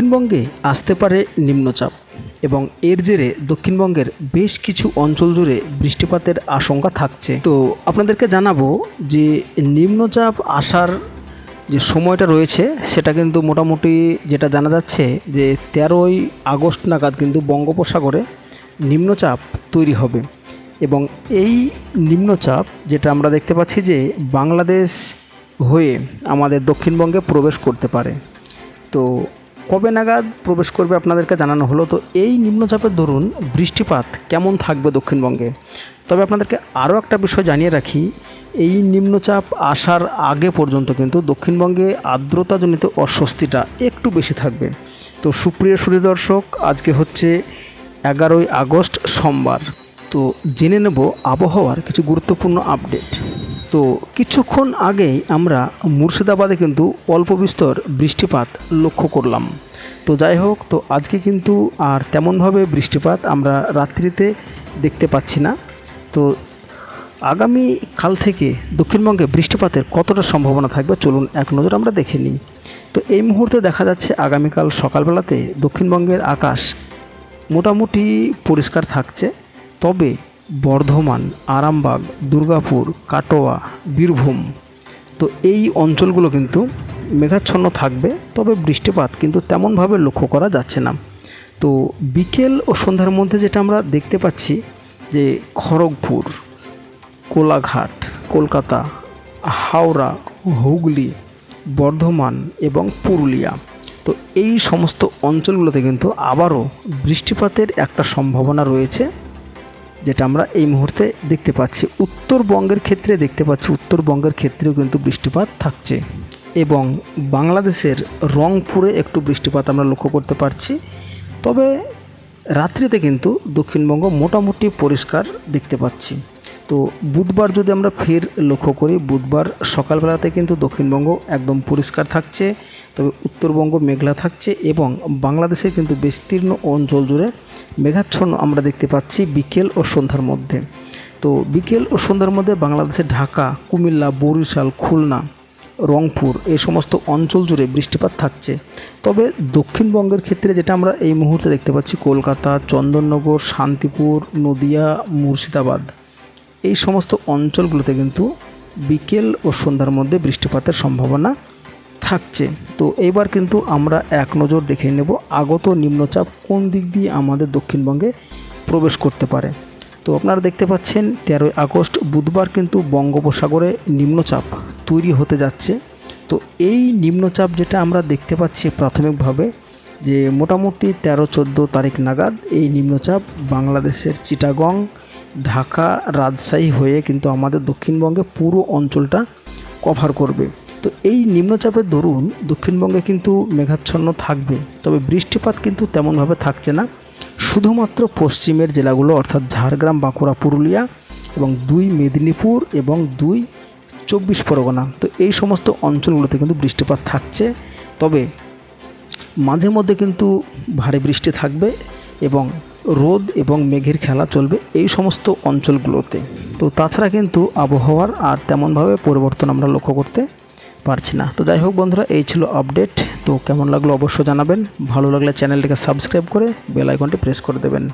দক্ষিণবঙ্গে আসতে পারে নিম্নচাপ এবং এর জেরে দক্ষিণবঙ্গের বেশ কিছু অঞ্চল জুড়ে বৃষ্টিপাতের আশঙ্কা থাকছে। তো আপনাদেরকে জানাব যে নিম্নচাপ আসার যে সময়টা রয়েছে, সেটা কিন্তু মোটামুটি যেটা জানা যাচ্ছে যে তেরোই আগস্ট নাগাদ কিন্তু বঙ্গোপসাগরে নিম্নচাপ তৈরি হবে এবং এই নিম্নচাপ যেটা আমরা দেখতে পাচ্ছি যে বাংলাদেশ হয়ে আমাদের দক্ষিণবঙ্গে প্রবেশ করতে পারে। তো কবে নাগাদ প্রবেশ করবে আপনাদেরকে জানানো হলো? তো এই নিম্নচাপের দরুন বৃষ্টিপাত কেমন থাকবে দক্ষিণবঙ্গে? তবে আপনাদেরকে আরও একটা বিষয় জানিয়ে রাখি, এই নিম্নচাপ আসার আগে পর্যন্ত কিন্তু দক্ষিণবঙ্গে আর্দ্রতাজনিত অস্বস্তিটা একটু বেশি থাকবে। তো সুপ্রিয় সুধী দর্শক আজকে হচ্ছে এগারোই আগস্ট সোমবার। তো জেনে নেব আবহাওয়ার কিছু গুরুত্বপূর্ণ আপডেট। তো কিছুক্ষণ আগেই আমরা মুর্শিদাবাদে কিন্তু অল্প বিস্তর বৃষ্টিপাত লক্ষ্য করলাম। তো যাই হোক, তো আজকে কিন্তু আর তেমনভাবে বৃষ্টিপাত আমরা রাত্রিতে দেখতে পাচ্ছি না। তো আগামী কাল থেকে দক্ষিণবঙ্গে বৃষ্টিপাতের কতটা সম্ভাবনা থাকবে চলুন এক নজর আমরা দেখে নিই। তো এই মুহূর্তে দেখা যাচ্ছে আগামীকাল সকালবেলাতে দক্ষিণবঙ্গের আকাশ মোটামুটি পরিষ্কার থাকছে। তবে বর্ধমান, আরামবাগ, দুর্গাপুর, কাটোয়া, বীরভূম। তো এই অঞ্চলগুলো কিন্তু মেঘাচ্ছন্ন থাকবে, তবে বৃষ্টিপাত কিন্তু তেমনভাবে লক্ষ্য করা যাচ্ছে না। তো বিকেল ও সন্ধ্যার মধ্যে যেটা আমরা দেখতে পাচ্ছি, যে খড়গপুর, কোলাঘাট, কলকাতা, হাওড়া, হুগলি, বর্ধমান এবং পুরুলিয়া, তো এই সমস্ত অঞ্চলগুলোতে কিন্তু আবারও বৃষ্টিপাতের একটা সম্ভাবনা রয়েছে। যেটা আমরা এই মুহূর্তে দেখতে পাচ্ছি। উত্তরবঙ্গের ক্ষেত্রে দেখতে পাচ্ছি, উত্তরবঙ্গের ক্ষেত্রেও কিন্তু বৃষ্টিপাত থাকছে। এবং বাংলাদেশের রংপুরে একটু বৃষ্টিপাত আমরা লক্ষ্য করতে পারছি। তবে রাত্রিতে কিন্তু দক্ষিণবঙ্গ মোটামুটি পরিষ্কার দেখতে পাচ্ছি। তো বুধবার যদি আমরা ফের লক্ষ্য করি, বুধবার সকালবেলাতে কিন্তু দক্ষিণবঙ্গ একদম পরিষ্কার থাকছে, তবে উত্তরবঙ্গ মেঘলা থাকছে এবং বাংলাদেশের কিন্তু বিস্তীর্ণ অঞ্চল জুড়ে মেঘাচ্ছন্ন আমরা দেখতে পাচ্ছি বিকেল ও সন্ধ্যার মধ্যে। তো বিকেল ও সন্ধ্যার মধ্যে বাংলাদেশের ঢাকা, কুমিল্লা, বরিশাল, খুলনা, রংপুর এই সমস্ত অঞ্চল জুড়ে বৃষ্টিপাত থাকছে। তবে দক্ষিণবঙ্গের ক্ষেত্রে যেটা আমরা এই মুহূর্তে দেখতে পাচ্ছি, কলকাতা, চন্দননগর, শান্তিপুর, নদিয়া, মুর্শিদাবাদ এই সমস্ত অঞ্চলগুলোতে কিন্তু বিকেল ও সন্ধ্যার মধ্যে বৃষ্টিপাতের সম্ভাবনা থাকছে। তো এবার কিন্তু আমরা এক নজর দেখে নেব আগত নিম্নচাপ কোন দিক দিয়ে আমাদের দক্ষিণবঙ্গে প্রবেশ করতে পারে। তো আপনারা দেখতে পাচ্ছেন, তেরোই আগস্ট বুধবার কিন্তু বঙ্গোপসাগরে নিম্নচাপ তৈরি হতে যাচ্ছে। তো এই নিম্নচাপ যেটা আমরা দেখতে পাচ্ছি প্রাথমিকভাবে যে মোটামুটি তেরো চোদ্দ তারিখ নাগাদ এই নিম্নচাপ বাংলাদেশের চিটাগং ঢাকা রাজশাহী হয়ে কিন্তু আমাদের দক্ষিণবঙ্গে পুরো অঞ্চলটা কভার করবে। তো এই নিম্নচাপের দরুন দক্ষিণবঙ্গে কিন্তু মেঘাচ্ছন্ন থাকবে, তবে বৃষ্টিপাত কিন্তু তেমনভাবে থাকছে না। শুধুমাত্র পশ্চিমের জেলাগুলো অর্থাৎ ঝাড়গ্রাম, বাঁকুড়া, পুরুলিয়া এবং দুই মেদিনীপুর এবং দুই চব্বিশ পরগনা। তো এই সমস্ত অঞ্চলগুলোতে কিন্তু বৃষ্টিপাত থাকছে, তবে মাঝে মধ্যে কিন্তু ভারী বৃষ্টি থাকবে এবং রোদ এবং মেঘের খেলা চলবে এই সমস্ত অঞ্চলগুলোতে। তো তাছাড়া কিন্তু আবহাওয়ার আর তেমনভাবে পরিবর্তন আমরা লক্ষ্য করতে পারছি না। তো যাই হোক বন্ধুরা, এই ছিল আপডেট। তো কেমন লাগল অবশ্যই জানাবেন। ভালো লাগলে চ্যানেলটিকে সাবস্ক্রাইব করে বেল আইকনটি প্রেস করে দেবেন।